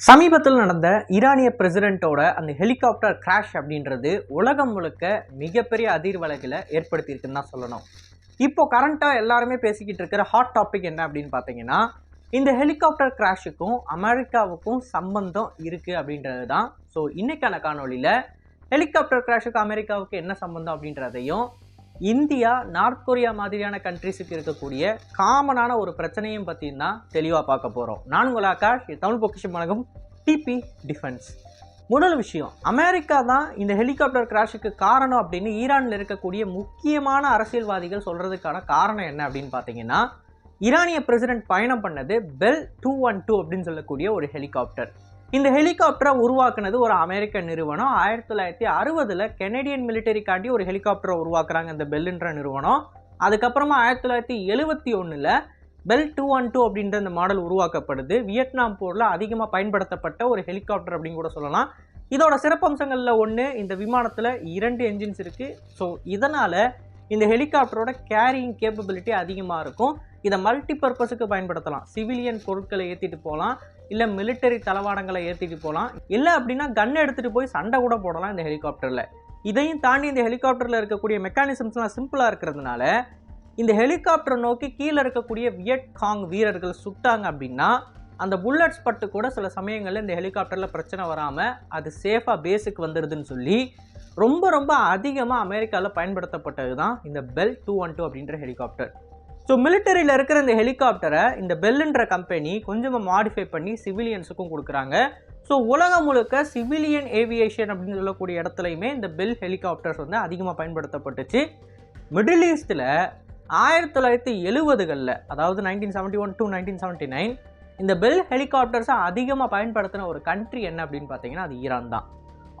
சமீபத்தில் நடந்த ஈரானிய பிரசிடென்ட்டோட அந்த ஹெலிகாப்டர் கிராஷ் அப்படின்றது உலகம் முழுக்க மிகப்பெரிய அதிர்வலைகளை ஏற்படுத்தியிருக்குன்னு தான் சொல்லணும். இப்போ கரண்ட்டாக எல்லாருமே பேசிக்கிட்டு இருக்கிற ஹாட் டாபிக் என்ன அப்படின்னு பார்த்தீங்கன்னா இந்த ஹெலிகாப்டர் கிராஷுக்கும் அமெரிக்காவுக்கும் சம்பந்தம் இருக்குது அப்படின்றது தான். ஸோ இன்றைக்கான காணொலியில் ஹெலிகாப்டர் கிராஷுக்கு அமெரிக்காவுக்கு என்ன சம்பந்தம் அப்படின்றதையும் இந்தியா நார்த் கொரியா மாதிரியான கண்ட்ரிஸுக்கு இருக்கக்கூடிய காமனான ஒரு பிரச்சனையும் பற்றியும் தான் தெளிவாக பார்க்க போகிறோம் நான் உங்கள் ஆகாஷ் தமிழ் பொக்கிஷம் வழங்கும் டிபி டிஃபென்ஸ் முதல் விஷயம் அமெரிக்கா தான் இந்த ஹெலிகாப்டர் கிராஷுக்கு காரணம் அப்படின்னு ஈரானில் இருக்கக்கூடிய முக்கியமான அரசியல்வாதிகள் சொல்கிறதுக்கான காரணம் என்ன அப்படின்னு பார்த்தீங்கன்னா ஈரானிய பிரசிடென்ட் பயணம் பண்ணது பெல் டூ ஒன் டூ அப்படின்னு சொல்லக்கூடிய ஒரு ஹெலிகாப்டர் இந்த ஹெலிகாப்டரை உருவாக்குனது ஒரு அமெரிக்க நிறுவனம். ஆயிரத்தி தொள்ளாயிரத்தி அறுபதில் கெனடியன் மிலிட்டரிக்காண்டி ஒரு ஹெலிகாப்டரை உருவாக்குறாங்க இந்த பெல்லுன்ற நிறுவனம். அதுக்கப்புறமா ஆயிரத்தி தொள்ளாயிரத்தி எழுபத்தி ஒன்றில் பெல் டூ ஒன் டூ அப்படின்ற இந்த மாடல் உருவாக்கப்படுது. வியட்நாம் போரில் அதிகமாக பயன்படுத்தப்பட்ட ஒரு ஹெலிகாப்டர் அப்படின்னு கூட சொல்லலாம். இதோட சிறப்பம்சங்களில் ஒன்று இந்த விமானத்தில் இரண்டு என்ஜின்ஸ் இருக்குது ஸோ இதனால் இந்த ஹெலிகாப்டரோட கேரியிங் கேப்பபிலிட்டி அதிகமாக இருக்கும். இதை மல்டி பர்பஸுக்கு பயன்படுத்தலாம். சிவிலியன் பொருட்களை ஏற்றிட்டு போகலாம். இல்லை மிலிட்டரி தளவாடங்களை ஏற்றிட்டு போகலாம். இல்லை அப்படின்னா கன் எடுத்துகிட்டு போய் சண்டை கூட போடலாம் இந்த ஹெலிகாப்டரில். இதையும் தாண்டி இந்த ஹெலிகாப்டரில் இருக்கக்கூடிய மெக்கானிசம்ஸ்லாம் சிம்பிளாக இருக்கிறதுனால இந்த ஹெலிகாப்டரை நோக்கி கீழே இருக்கக்கூடிய வியட் காங் வீரர்கள் சுட்டாங்க அப்படின்னா அந்த புல்லட்ஸ் பட்டு கூட சில சமயங்களில் இந்த ஹெலிகாப்டரில் பிரச்சனை வராமல் அது சேஃபாக பேஸுக்கு வந்துடுதுன்னு சொல்லி ரொம்ப ரொம்ப அதிகமாக அமெரிக்காவில் பயன்படுத்தப்பட்டது தான் இந்த பெல் டூ ஒன் டூ அப்படின்ற ஹெலிகாப்டர் ஸோ மிலிட்டரியில் இருக்கிற இந்த ஹெலிகாப்டரை இந்த பெல்லுன்ற கம்பெனி கொஞ்சமாக மாடிஃபை பண்ணி சிவிலியன்ஸுக்கும் கொடுக்குறாங்க. ஸோ உலகம் முழுக்க சிவிலியன் ஏவியேஷன் அப்படின்னு சொல்லக்கூடிய இடத்துலையுமே இந்த பெல் ஹெலிகாப்டர்ஸ் வந்து அதிகமாக பயன்படுத்தப்பட்டுச்சு. மிடில் ஈஸ்ட்டில் ஆயிரத்தி தொள்ளாயிரத்தி எழுபதுகளில் அதாவது nineteen seventy one to nineteen seventy nine இந்த பெல் ஹெலிகாப்டர்ஸை அதிகமாக பயன்படுத்தின ஒரு கண்ட்ரி என்ன அப்படின்னு பார்த்தீங்கன்னா அது ஈரான் தான்.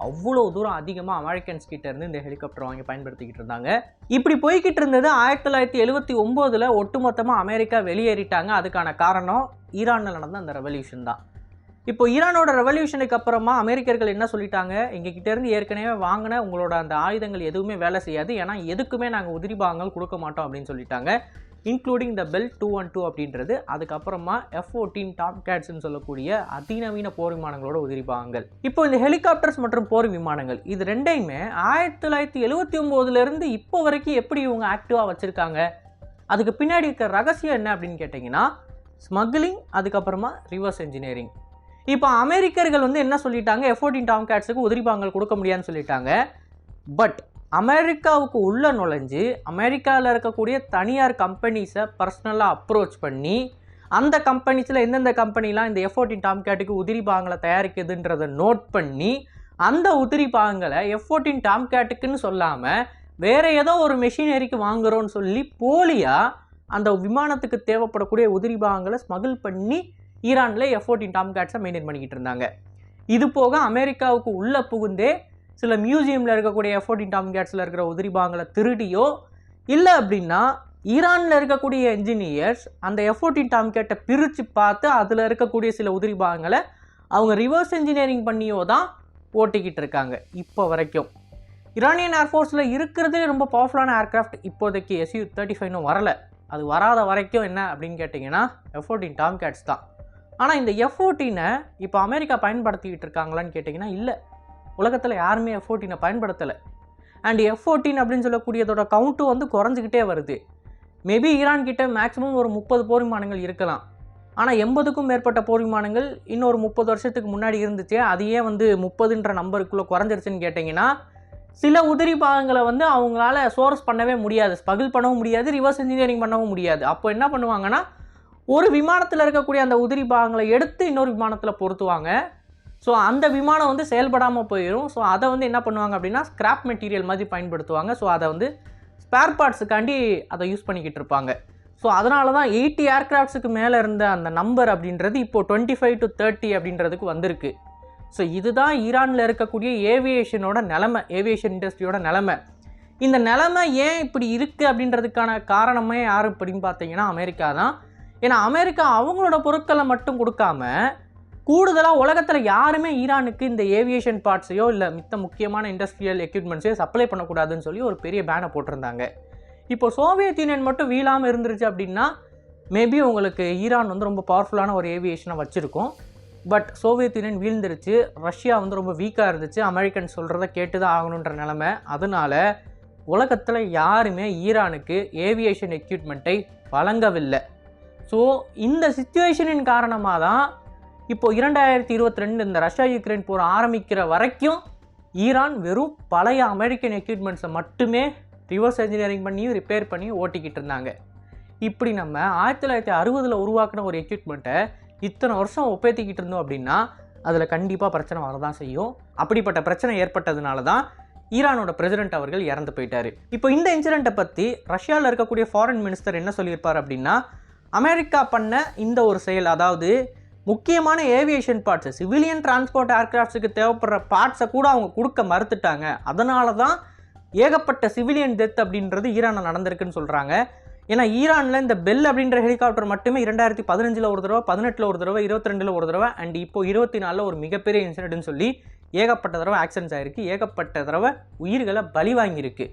அவ்வளோ தூரம் அதிகமாக அமெரிக்கன்ஸ் கிட்ட இருந்து இந்த ஹெலிகாப்டர் வாங்கி பயன்படுத்திக்கிட்டு இருந்தாங்க. இப்படி போய்கிட்டு இருந்தது ஆயிரத்தி தொள்ளாயிரத்தி எழுபத்தி ஒம்போதில் ஒட்டுமொத்தமாக அமெரிக்கா வெளியேறிட்டாங்க. அதுக்கான காரணம் ஈரானில் நடந்த அந்த ரெவல்யூஷன் தான். இப்போ ஈரானோட ரெவல்யூஷனுக்கு அப்புறமா அமெரிக்கர்கள் என்ன சொல்லிட்டாங்க? எங்ககிட்ட இருந்து ஏற்கனவே வாங்கின உங்களோட அந்த ஆயுதங்கள் எதுவுமே வேலை செய்யாது. ஏன்னா எதுக்குமே நாங்கள் உதிரி பாகங்கள் கொடுக்க மாட்டோம் அப்படின்னு சொல்லிட்டாங்க. Including the Bell two one two அப்படின்றது அதுக்கப்புறமா எஃப் ஃபோர்டீன் டாப் கேட்ஸ்னு சொல்லக்கூடிய அதிநவீன போர் விமானங்களோட உதிரி பாகங்கள். இப்போ இந்த ஹெலிகாப்டர்ஸ் மற்றும் போர் விமானங்கள் இது ரெண்டையுமே ஆயிரத்தி தொள்ளாயிரத்தி எழுபத்தி ஒம்போதுலேருந்து இப்போ வரைக்கும் எப்படி இவங்க ஆக்டிவாக வச்சுருக்காங்க? அதுக்கு பின்னாடி இருக்கிற ரகசியம் என்ன அப்படின்னு கேட்டிங்கன்னா ஸ்மக்லிங் அதுக்கப்புறமா ரிவர்ஸ் இன்ஜினியரிங் இப்போ அமெரிக்கர்கள் வந்து என்ன சொல்லிட்டாங்க? எஃப் டாம் கேட்ஸுக்கு உதிரிபாங்கள் கொடுக்க முடியாதுன்னு சொல்லிட்டாங்க. பட் அமெரிக்காவுக்கு உள்ளே நுழைஞ்சு அமெரிக்காவில் இருக்கக்கூடிய தனியார் கம்பெனிஸை பர்சனலாக அப்ரோச் பண்ணி அந்த கம்பெனிஸில் எந்தெந்த கம்பெனிலாம் இந்த எஃபோர்டின் டாம்கேட்டுக்கு டாம் கேட்டுக்கு உதிரி பாகங்களை தயாரிக்குதுன்றதை நோட் பண்ணி அந்த உதிரி பாகங்களை எஃபோர்டின் டாம்கேட்டுக்குன்னு டாம் கேட்டுக்குன்னு சொல்லாமல் வேறு ஏதோ ஒரு மெஷினரிக்கு வாங்குறோன்னு சொல்லி போலியாக அந்த விமானத்துக்கு தேவைப்படக்கூடிய உதிரி பாகங்களை ஸ்மகிள் பண்ணி ஈரானில் எஃபோர்டின் டாம்கேட்ஸை டாம் கேட்ஸை மெயின்டைன் பண்ணிக்கிட்டு இருந்தாங்க. இது போக அமெரிக்காவுக்கு உள்ளே புகுந்தே சில மியூசியமில் இருக்கக்கூடிய ஃபோர்டீன் டாம் கேட்ஸில் இருக்கிற உதிரிபாங்களை திருடியோ இல்லை அப்படின்னா ஈரானில் இருக்கக்கூடிய என்ஜினியர்ஸ் அந்த எஃப் ஃபோர்டீன் டாம் கேட்டை பிரித்து பார்த்து அதில் இருக்கக்கூடிய சில உதிரி பாகங்களை அவங்க ரிவர்ஸ் இன்ஜினியரிங் பண்ணியோ தான் ஓட்டிக்கிட்டு இருக்காங்க இப்போ வரைக்கும். ஈரானியன் ஏர்ஃபோர்ஸில் இருக்கிறதே ரொம்ப பவர்ஃபுல்லான ஏர்க்ராஃப்ட் இப்போதைக்கு எஸ்யூ தேர்ட்டி ஃபைவ்னும் வரலை. அது வராத வரைக்கும் என்ன அப்படின்னு கேட்டிங்கன்னா எஃப் ஃபோர்டீன் டாம் கேட்ஸ் தான். ஆனால் இந்த எஃப் ஃபோர்டீனை இப்போ அமெரிக்கா பயன்படுத்திக்கிட்டு இருக்காங்களான்னு கேட்டிங்கன்னா இல்லை. உலகத்தில் யாருமே எஃப் ஃபோர்டீனை பயன்படுத்தலை. அண்ட் எஃப் ஃபோர்டீன் அப்படின்னு சொல்லக்கூடியதோட கவுண்ட்டு வந்து குறைஞ்சிக்கிட்டே வருது. மேபி ஈரான் கிட்ட மேக்ஸிமம் ஒரு முப்பது போர் விமானங்கள் இருக்கலாம். ஆனால் எண்பதுக்கும் மேற்பட்ட போர் விமானங்கள் இன்னொரு முப்பது வருஷத்துக்கு முன்னாடி இருந்துச்சு அது ஏன் வந்து முப்பதுன்ற நம்பருக்குள்ளே குறைஞ்சிருச்சுன்னு கேட்டிங்கன்னா சில உதிரி பாகங்களை வந்து அவங்களால சோர்ஸ் பண்ணவே முடியாது ஸ்பகிள் பண்ணவும் முடியாது ரிவர்ஸ் இன்ஜினியரிங் பண்ணவும் முடியாது. அப்போ என்ன பண்ணுவாங்கன்னா ஒரு விமானத்தில் இருக்கக்கூடிய அந்த உதிரி பாகங்களை எடுத்து இன்னொரு விமானத்தில் பொருத்துவாங்க. ஸோ அந்த விமானம் வந்து செயல்படாமல் போயிடும் ஸோ அதை வந்து என்ன பண்ணுவாங்க அப்படின்னா ஸ்க்ராப் மெட்டீரியல் மாதிரி பயன்படுத்துவாங்க. ஸோ அதை வந்து ஸ்பேர் பார்ட்ஸுக்காண்டி அதை யூஸ் பண்ணிக்கிட்டு இருப்பாங்க. ஸோ அதனால தான் எயிட்டி ஏர்க்ராஃப்ட்ஸுக்கு மேலே இருந்த அந்த நம்பர் அப்படின்றது இப்போது டுவெண்ட்டி ஃபைவ் டு தேர்ட்டி அப்படின்றதுக்கு வந்திருக்கு. ஸோ இதுதான் ஈரானில் இருக்கக்கூடிய ஏவியேஷனோட நிலமை ஏவியேஷன் இண்டஸ்ட்ரியோட நிலமை. இந்த நிலமை ஏன் இப்படி இருக்குது அப்படின்றதுக்கான காரணமே யார் அப்படின்னு பார்த்தீங்கன்னா அமெரிக்கா தான். ஏன்னா அமெரிக்கா அவங்களோட பொருட்களை மட்டும் கொடுக்காம கூடுதலாக உலகத்தில் யாருமே ஈரானுக்கு இந்த ஏவியேஷன் பார்ட்ஸையோ இல்லை மித்த முக்கியமான இண்டஸ்ட்ரியல் எக்யூப்மெண்ட்ஸையோ சப்ளை பண்ணக்கூடாதுன்னு சொல்லி ஒரு பெரிய பேனை போட்டிருந்தாங்க. இப்போ சோவியத் யூனியன் மட்டும் வீழாமல் இருந்துருச்சு அப்படின்னா மேபி உங்களுக்கு ஈரான் வந்து ரொம்ப பவர்ஃபுல்லான ஒரு ஏவியேஷனை வச்சுருக்கும். பட் சோவியத் யூனியன் வீழ்ந்துருச்சு ரஷ்யா வந்து ரொம்ப வீக்காக இருந்துச்சு அமெரிக்கன் சொல்கிறத கேட்டு தான் ஆகணுன்ற நிலமை. அதனால உலகத்தில் யாருமே ஈரானுக்கு ஏவியேஷன் எக்யூப்மெண்ட்டை வழங்கவில்லை. ஸோ இந்த சுச்சுவேஷனின் காரணமாக தான் இப்போ இரண்டாயிரத்தி இருபத்தி ரெண்டு இந்த ரஷ்யா யுக்ரைன் போர் ஆரம்பிக்கிற வரைக்கும் ஈரான் வெறும் பழைய அமெரிக்கன் எக்யூப்மெண்ட்ஸை மட்டுமே ரிவர்ஸ் இன்ஜினியரிங் பண்ணி ரிப்பேர் பண்ணி ஓட்டிக்கிட்டு இருந்தாங்க. இப்படி நம்ம ஆயிரத்தி தொள்ளாயிரத்தி அறுபதில் உருவாக்கின ஒரு எக்யூப்மெண்ட்டை இத்தனை வருஷம் ஒப்பேத்திக்கிட்டு இருந்தோம் அப்படின்னா அதில் கண்டிப்பாக பிரச்சனை வரதான் செய்யும். அப்படிப்பட்ட பிரச்சனை ஏற்பட்டதுனால தான் ஈரானோட பிரசிடென்ட் அவர்கள் இறந்து போயிட்டார். இப்போ இந்த இன்சிடெண்ட்டை பற்றி ரஷ்யாவில் இருக்கக்கூடிய ஃபாரின் மினிஸ்டர் என்ன சொல்லியிருப்பார் அப்படின்னா அமெரிக்கா பண்ண இந்த ஒரு செயல் அதாவது முக்கியமான ஏவியேஷன் பார்ட்ஸ் சிவிலியன் டிரான்ஸ்போர்ட் ஏர்கிராஃப்ட்ஸுக்கு தேவைப்படுற பார்ட்ஸை கூட அவங்க கொடுக்க மறுத்துட்டாங்க. அதனால தான் ஏகப்பட்ட சிவிலியன் டெத் அப்படின்றது ஈரானில் நடந்திருக்குன்னு சொல்கிறாங்க ஏன்னா ஈரானில் இந்த பெல் அப்படின்ற ஹெலிகாப்டர் மட்டுமே இரண்டாயிரத்தி பதினஞ்சில் ஒரு தடவை பதினெட்டில் ஒரு தடவை இருபத்தி ரெண்டில் ஒரு தடவை அண்ட் இப்போ இருபத்தி நாலில் ஒரு மிகப்பெரிய இன்சிடென்ட்னு சொல்லி ஏகப்பட்ட தடவை ஆக்சிடென்ட்ஸ் ஆகிருக்கு ஏகப்பட்ட தடவை உயிர்களை பலி வாங்கியிருக்கு.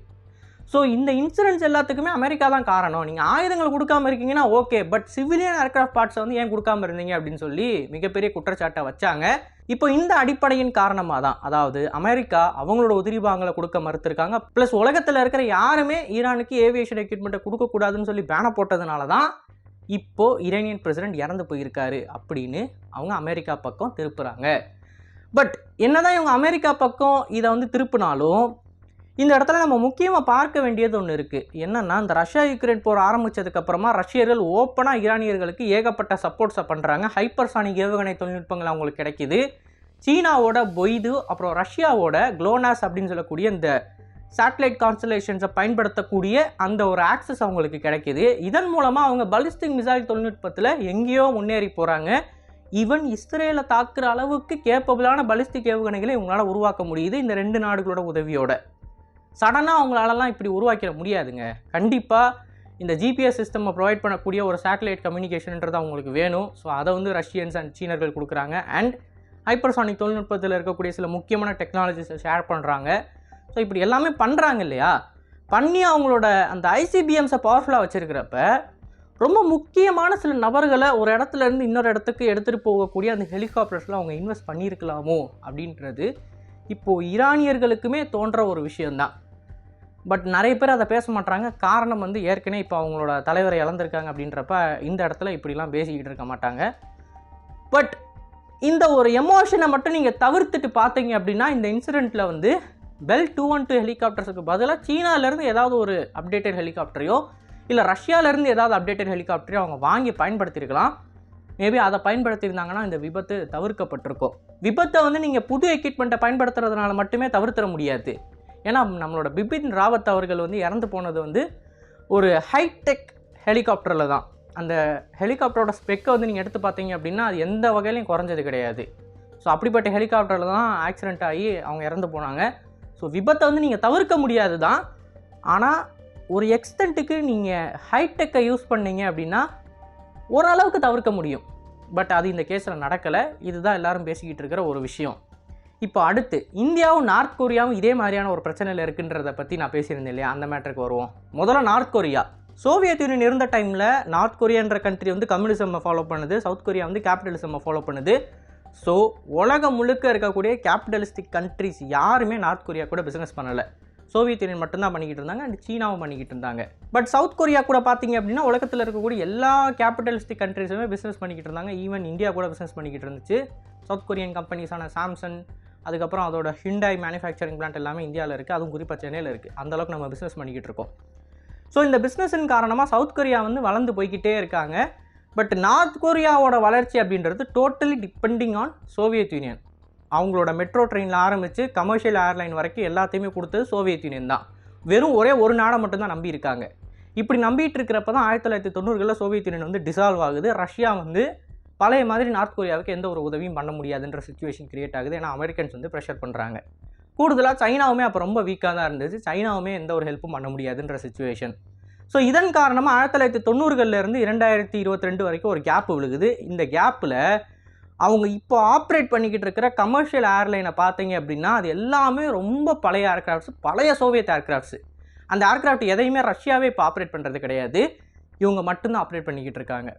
ஸோ இந்த இன்சூரன்ஸ் எல்லாத்துக்குமே அமெரிக்கா தான் காரணம். நீங்கள் ஆயுதங்கள் கொடுக்காம இருக்கீங்கன்னா ஓகே பட் சிவிலியன் ஏர்க்ராஃப்ட் பார்ட்ஸை வந்து ஏன் கொடுக்காம இருந்தீங்க அப்படின்னு சொல்லி மிகப்பெரிய குற்றச்சாட்டை வச்சாங்க. இப்போ இந்த அடிப்படையின் காரணமாக தான். அதாவது அமெரிக்கா அவங்களோட உதிரிபாகங்களை கொடுக்க மறுத்திருக்காங்க. ப்ளஸ் உலகத்தில் இருக்கிற யாருமே ஈரானுக்கு ஏவியேஷன் எக்யூப்மெண்ட்டை கொடுக்கக்கூடாதுன்னு சொல்லி பேனை போட்டதுனால தான் இப்போ ஈரானியன் பிரசிடென்ட் இறந்து போயிருக்காரு அப்படின்னு அவங்க அமெரிக்கா பக்கம் திருப்புறாங்க. பட் என்னதான் இவங்க அமெரிக்கா பக்கம் இதை வந்து திருப்பினாலும் இந்த இடத்துல நம்ம முக்கியமாக பார்க்க வேண்டியது ஒன்று இருக்குது என்னன்னா இந்த ரஷ்யா யுக்ரைன் போர் ஆரம்பித்ததுக்கப்புறமா ரஷ்யர்கள் ஓப்பனாக ஈரானியர்களுக்கு ஏகப்பட்ட சப்போர்ட்ஸை பண்ணுறாங்க ஹைப்பர்சானிக் ஏவுகணை தொழில்நுட்பங்கள் அவங்களுக்கு கிடைக்கிது. சீனாவோட பொய்து அப்புறம் ரஷ்யாவோட குளோனாஸ் அப்படின்னு சொல்லக்கூடிய இந்த சேட்டலைட் கான்ஸ்டலேஷன்ஸை பயன்படுத்தக்கூடிய அந்த ஒரு ஆக்சஸ் அவங்களுக்கு கிடைக்கிது. இதன் மூலமாக அவங்க பலிஸ்டிக் மிசைல் தொழில்நுட்பத்தில் எங்கேயோ முன்னேறி போகிறாங்க ஈவன் இஸ்ரேலை தாக்குற அளவுக்கு கேப்பபிளான பலிஸ்டிக் ஏவுகணைகளை இவங்களால உருவாக்க முடியுது. இந்த ரெண்டு நாடுகளோட உதவியோட. சடனாக அவங்களாலலாம் இப்படி உருவாக்கிட முடியாதுங்க. கண்டிப்பாக இந்த ஜிபிஎஸ் சிஸ்டமை ப்ரொவைட் பண்ணக்கூடிய ஒரு சேட்டலைட் கம்யூனிகேஷன்ன்றது அவங்களுக்கு வேணும். ஸோ அதை வந்து ரஷ்யன்ஸ் அண்ட் சீனர்கள் கொடுக்குறாங்க. அண்ட் ஹைப்பர்சானிக் தொழில்நுட்பத்தில் இருக்கக்கூடிய சில முக்கியமான டெக்னாலஜிஸை ஷேர் பண்ணுறாங்க ஸோ இப்படி எல்லாமே பண்ணுறாங்க இல்லையா? பண்ணி அவங்களோட அந்த ஐசிபிஎம்ஸை பவர்ஃபுல்லாக வச்சுருக்கிறப்ப ரொம்ப முக்கியமான சில நபர்களை ஒரு இடத்துல இருந்து இன்னொரு இடத்துக்கு எடுத்துகிட்டு போகக்கூடிய அந்த ஹெலிகாப்டர்ஸில் அவங்க இன்வெஸ்ட் பண்ணியிருக்கலாமோ அப்படின்றது இப்போது ஈரானியர்களுக்குமே தோன்ற ஒரு விஷயந்தான் பட் நிறைய பேர் அதை பேச மாட்டாங்க காரணம் வந்து ஏற்கனவே இப்போ அவங்களோட தலைவரை இழந்திருக்காங்க அப்படின்றப்ப இந்த இடத்துல இப்படிலாம் பேசிக்கிட்டு இருக்க மாட்டாங்க. பட் இந்த ஒரு எமோஷனை மட்டும் நீங்கள் தவிர்த்துட்டு பார்த்தீங்க அப்படின்னா இந்த இன்சிடெண்ட்டில் வந்து பெல் டூ ஒன் டூ ஹெலிகாப்டர்ஸுக்கு பதிலாக சீனாலேருந்து ஏதாவது ஒரு அப்டேட்டட் ஹெலிகாப்டரையோ இல்லை ரஷ்யாவிலேருந்து ஏதாவது அப்டேட்டட் ஹெலிகாப்டரையோ அவங்க வாங்கி பயன்படுத்தியிருக்கலாம். மேபி அதை பயன்படுத்தியிருந்தாங்கன்னா இந்த விபத்து தவிர்க்கப்பட்டிருக்கும். விபத்தை வந்து நீங்கள் புது எக்யூப்மெண்ட்டை பயன்படுத்துறதுனால மட்டுமே தவிர்த்திட முடியாது. ஏன்னா நம்மளோட பிபின் ராவத் அவர்கள் வந்து இறந்து போனது வந்து ஒரு ஹைடெக் ஹெலிகாப்டரில் தான். அந்த ஹெலிகாப்டரோட ஸ்பெக்கை வந்து நீங்கள் எடுத்து பார்த்தீங்க அப்படின்னா அது எந்த வகையிலையும் குறைஞ்சது கிடையாது. ஸோ அப்படிப்பட்ட ஹெலிகாப்டரில் தான் ஆக்சிடெண்ட் ஆகி அவங்க இறந்து போனாங்க. ஸோ விபத்தை வந்து நீங்கள் தவிர்க்க முடியாது தான். ஆனால் ஒரு எக்ஸ்டென்ட்டுக்கு நீங்கள் ஹைடெக்கை யூஸ் பண்ணீங்க அப்படின்னா ஓரளவுக்கு தவிர்க்க முடியும். பட் அது இந்த கேஸில் நடக்கலை. இதுதான் எல்லாரும் பேசிக்கிட்டு இருக்கிற ஒரு விஷயம். இப்போ அடுத்து இந்தியாவும் நார்த் கொரியாவும் இதே மாதிரியான ஒரு பிரச்சனையில் இருக்குன்றத பற்றி நான் பேசியிருந்தேன் இல்லையா? அந்த மேட்டருக்கு வருவோம். முதல்ல நார்த் கொரியா. சோவியத் யூனியன் இருந்த டைமில் நார்த் கொரியான்ற கண்ட்ரி வந்து கம்யூனிசம்மை ஃபாலோ பண்ணுது. சவுத் கொரியா வந்து கேபிட்டலிசம்மை ஃபாலோ பண்ணுது. ஸோ உலகம் முழுக்க இருக்கக்கூடிய கேபிட்டலிஸ்டிக் கண்ட்ரிஸ் யாருமே நார்த் கொரியா கூட பிஸ்னஸ் பண்ணலை. சோவியத் யூனியன் மட்டும்தான் பண்ணிக்கிட்டு இருந்தாங்க அண்ட் சீனாவும் பண்ணிக்கிட்டு இருந்தாங்க. பட் சவுத் கொரியா கூட பார்த்தீங்க அப்படின்னா உலகத்தில் இருக்கக்கூடிய எல்லா கேபிட்டலிஸ்டிக் கண்ட்ரிஸுமே பிஸ்னஸ் பண்ணிக்கிட்டு இருந்தாங்க. ஈவன் இந்தியா கூட பிஸ்னஸ் பண்ணிக்கிட்டு இருந்துச்சு. சவுத் கொரியன் கம்பெனிஸான சாம்சங் அதுக்கப்புறம் அதோட ஹிண்டாய் மேனுஃபேக்சரிங் பிளான்ட் எல்லாமே இந்தியாவில் இருக்குது அதுவும் குறிப்பாக சென்னையில் இருக்குது அந்தளவுக்கு நம்ம பிஸ்னஸ் பண்ணிக்கிட்டு இருக்கோம். ஸோ இந்த பிஸ்னஸின் காரணமாக சவுத் கொரியா வந்து வளர்ந்து போய்கிட்டே இருக்காங்க. பட் நார்த் கொரியாவோட வளர்ச்சி அப்படின்றது totally depending on Soviet Union அவங்களோட மெட்ரோ ட்ரெயினில் ஆரம்பித்து கமர்ஷியல் ஏர்லைன் வரைக்கும் எல்லாத்தையுமே கொடுத்தது சோவியத் யூனியன் தான். வெறும் ஒரே ஒரு நாடை மட்டும்தான் நம்பியிருக்காங்க இப்படி நம்பிட்டு இருக்கிறப்ப தான் ஆயிரத்தி தொள்ளாயிரத்தி தொண்ணூறுகளில் சோவியத் யூனியன் வந்து டிசால்வ் ஆகுது. ரஷ்யா வந்து பழைய மாதிரி நார்த் கொரியாவுக்கு எந்த ஒரு உதவியும் பண்ண முடியாதுன்ற சுச்சுவேஷன் கிரியேட் ஆகுது. ஏன்னா அமெரிக்கன்ஸ் வந்து ப்ரெஷர் பண்ணுறாங்க கூடுதலாக சைனாவுமே அப்போ ரொம்ப வீக்காக தான் இருந்துச்சு. சைனாவுமே எந்த ஒரு ஹெல்ப்பும் பண்ண முடியாதுன்ற சுச்சுவேஷன் ஸோ இதன் காரணமாக ஆயிரத்தி தொள்ளாயிரத்தி தொண்ணூறுகள்லேருந்து இரண்டாயிரத்தி இருபத்தி ரெண்டு வரைக்கும் ஒரு கேப் விழுகுது. இந்த கேப்பில் அவங்க இப்போ ஆப்ரேட் பண்ணிக்கிட்டு இருக்கிற கமர்ஷியல் ஏர்லைனை பார்த்தீங்க அப்படின்னா அது எல்லாமே ரொம்ப பழைய ஏர்கிராஃப்ட்ஸ் பழைய சோவியத் ஏர்கிராஃப்ட்ஸ் அந்த ஏர்கிராஃப்ட் எதையுமே ரஷ்யாவே இப்போ ஆப்ரேட் பண்ணுறது கிடையாது. இவங்க மட்டும்தான் ஆப்ரேட் பண்ணிக்கிட்டு இருக்காங்க.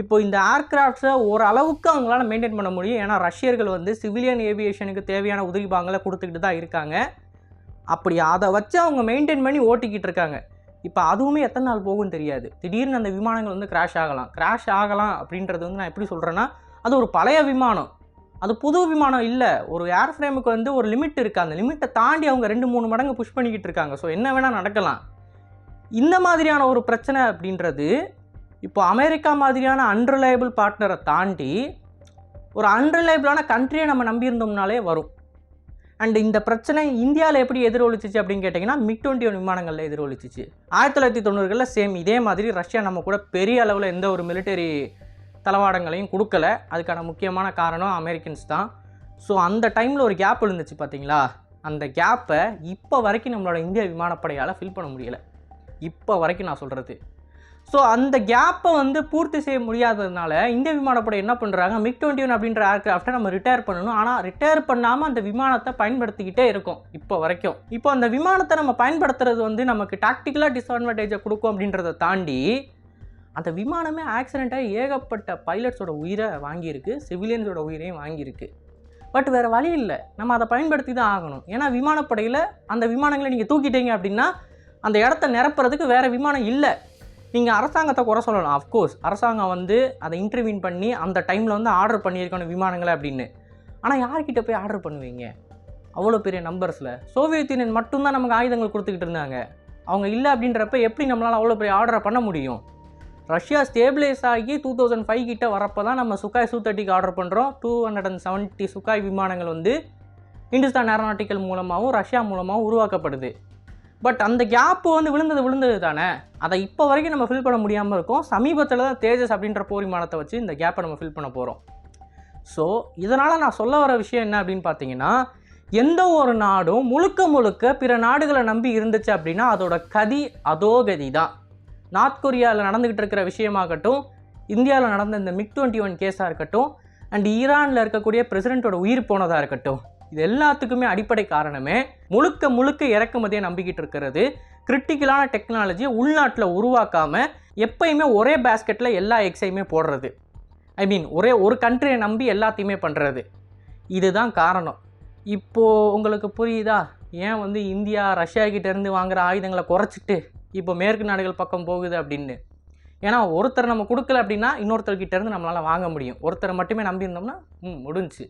இப்போ இந்த ஏர்கிராஃப்ட்ஸை ஓரளவுக்கு அவங்களால மெயின்டைன் பண்ண முடியும். ஏன்னா ரஷ்யர்கள் வந்து சிவிலியன் ஏவியேஷனுக்கு தேவையான உதவி பாங்களை கொடுத்துக்கிட்டு தான் இருக்காங்க. அப்படி அதை வச்சு அவங்க மெயின்டைன் பண்ணி ஓட்டிக்கிட்டு இருக்காங்க. இப்போ அதுவுமே எத்தனை நாள் போகும்னு தெரியாது. திடீர்னு அந்த விமானங்கள் வந்து கிராஷ் ஆகலாம். கிராஷ் ஆகலாம் அப்படின்றது வந்து நான் எப்படி சொல்கிறேன்னா அது ஒரு பழைய விமானம். அது புது விமானம் இல்லை. ஒரு ஏர் ஃப்ரேமுக்கு வந்து ஒரு லிமிட் இருக்குது அந்த லிமிட்டை தாண்டி அவங்க ரெண்டு மூணு மடங்கு புஷ் பண்ணிக்கிட்டு இருக்காங்க. ஸோ என்ன வேணால் நடக்கலாம். இந்த மாதிரியான ஒரு பிரச்சனை அப்படின்றது இப்போ அமெரிக்கா மாதிரியான அன்ரிலையபிள் பார்ட்னரை தாண்டி ஒரு அன்ரிலையபிளான கண்ட்ரியை நம்ம நம்பியிருந்தோம்னாலே வரும். அண்ட் இந்த பிரச்சனை இந்தியாவில் எப்படி எதிரொலிச்சிச்சு அப்படின்னு கேட்டிங்கன்னா மிக் டுவெண்ட்டி ஒன் விமானங்களில் எதிரொலிச்சிச்சு. ஆயிரத்தி தொள்ளாயிரத்தி தொண்ணூறுகளில் சேம் இதே மாதிரி ரஷ்யா நம்ம கூட பெரிய அளவில் எந்த ஒரு மிலிட்டரி தளவாடங்களையும் கொடுக்கல. அதுக்கான முக்கியமான காரணம் அமெரிக்கன்ஸ் தான். ஸோ அந்த டைமில் ஒரு கேப் இருந்துச்சு பார்த்தீங்களா அந்த கேப்பை இப்போ வரைக்கும் நம்மளோட இந்திய விமானப்படையால் ஃபில் பண்ண முடியலை. இப்போ வரைக்கும் நான் சொல்கிறது ஸோ அந்த கேப்பை வந்து பூர்த்தி செய்ய முடியாததுனால இந்திய விமானப்படை என்ன பண்ணுறாங்க மிக் டுவெண்ட்டி ஒன் அப்படின்ற ஏர்க்ராஃப்டை நம்ம ரிட்டையர் பண்ணணும். ஆனால் ரிட்டையர் பண்ணாமல் அந்த விமானத்தை பயன்படுத்திக்கிட்டே இருக்கும் இப்போ வரைக்கும். இப்போ அந்த விமானத்தை நம்ம பயன்படுத்துறது வந்து நமக்கு டாக்டிக்கலாக டிஸ்அட்வான்டேஜை கொடுக்கும் அப்படின்றத தாண்டி அந்த விமானமே ஆக்சிடெண்ட்டாக ஏகப்பட்ட பைலட்ஸோட உயிரை வாங்கியிருக்கு சிவிலியன்ஸோட உயிரையும் வாங்கியிருக்கு. பட் வேறு வழி இல்லை. நம்ம அதை பயன்படுத்தி தான் ஆகணும். ஏன்னா விமானப்படையில் அந்த விமானங்களை நீங்கள் தூக்கிட்டீங்க அப்படின்னா அந்த இடத்த நிரப்புறதுக்கு வேறு விமானம் இல்லை. நீங்கள் அரசாங்கத்தை குறை சொல்லலாம். அஃப்கோர்ஸ் அரசாங்கம் வந்து அதை இன்டர்வியூன் பண்ணி அந்த டைமில் வந்து ஆர்டர் பண்ணியிருக்கணும் விமானங்களை அப்படின்னு. ஆனால் யார்கிட்ட போய் ஆர்டர் பண்ணுவீங்க? அவ்வளோ பெரிய நம்பர்ஸில் சோவியத் யூனியன் மட்டும்தான் நமக்கு ஆயுதங்கள் கொடுத்துக்கிட்டு இருந்தாங்க. அவங்க இல்லை அப்படின்றப்ப எப்படி நம்மளால் அவ்வளோ பெரிய ஆர்டரை பண்ண முடியும்? ரஷ்யா ஸ்டேபிளைஸ் ஆகி டூ தௌசண்ட் ஃபைவ் கிட்ட வரப்போ தான் நம்ம சுக்காய் சூ தேர்ட்டிக்கு ஆர்டர் பண்ணுறோம் two hundred and seventy Sukhoi விமானங்கள் வந்து இந்துஸ்தான் ஏரோநாட்டிக்கல் மூலமாகவும் ரஷ்யா மூலமாகவும் உருவாக்கப்படுது. பட் அந்த கேப்பு வந்து விழுந்தது விழுந்தது தானே? அதை இப்போ வரைக்கும் நம்ம ஃபில் பண்ண முடியாமல் இருக்கோம். சமீபத்தில் தான் தேஜஸ் அப்படின்ற போர் விமானத்தை வச்சு இந்த கேப்பை நம்ம ஃபில் பண்ண போகிறோம் ஸோ இதனால் நான் சொல்ல வர விஷயம் என்ன அப்படின்னு பார்த்தீங்கன்னா எந்த ஒரு நாடும் முழுக்க முழுக்க பிற நாடுகளை நம்பி இருந்துச்சு அப்படின்னா அதோட கதி அதோ கதி தான். நார்த் கொரியாவில் நடந்துக்கிட்டு இருக்கிற விஷயமாகட்டும் இந்தியாவில் நடந்த இந்த மிக் டுவெண்ட்டி ஒன் கேஸாக இருக்கட்டும் அண்ட் ஈரானில் இருக்கக்கூடிய பிரசிடெண்ட்டோட உயிர் போனதாக இருக்கட்டும் இது எல்லாத்துக்குமே அடிப்படை காரணமே முழுக்க முழுக்க இறக்குமதியை நம்பிக்கிட்டு இருக்கிறது கிரிட்டிக்கலான டெக்னாலஜியை உள்நாட்டில் உருவாக்காமல் எப்பயுமே ஒரே பேஸ்கெட்டில் எல்லா எக்ஸையுமே போடுறது. ஐ மீன் ஒரே ஒரு கண்ட்ரியை நம்பி எல்லாத்தையுமே பண்ணுறது இதுதான் காரணம். இப்போது உங்களுக்கு புரியுதா? ஏன் வந்து இந்தியா ரஷ்யா கிட்டேருந்து வாங்குகிற ஆயுதங்களை குறைச்சிட்டு இப்போ மேற்கு நாடுகள் பக்கம் போகுது அப்படின்னு. ஏன்னா ஒருத்தர் நம்ம கொடுக்கல அப்படின்னா இன்னொருத்தர்கிட்ட இருந்து நம்மளால் வாங்க முடியும். ஒருத்தரை மட்டுமே நம்பியிருந்தோம்னா ம் முடிஞ்சுச்சு.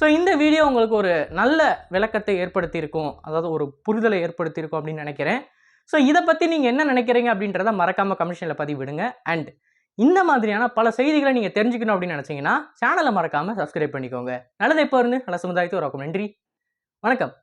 ஸோ இந்த வீடியோ உங்களுக்கு ஒரு நல்ல விளக்கத்தை ஏற்படுத்தியிருக்கும். அதாவது ஒரு புரிதலை ஏற்படுத்தியிருக்கும் அப்படின்னு நினைக்கிறேன். ஸோ இதை பற்றி நீங்கள் என்ன நினைக்கிறீங்க அப்படின்றத மறக்காமல் கமிஷனில் பதிவிடுங்க. அண்ட் இந்த மாதிரியான பல செய்திகளை நீங்கள் தெரிஞ்சுக்கணும் அப்படின்னு நினச்சிங்கன்னா சேனலை மறக்காமல் சப்ஸ்கிரைப் பண்ணிக்கோங்க. நல்லதை இப்போ இருந்து நல்ல சமுதாயத்தை உருவாக்கும் நன்றி. வணக்கம்.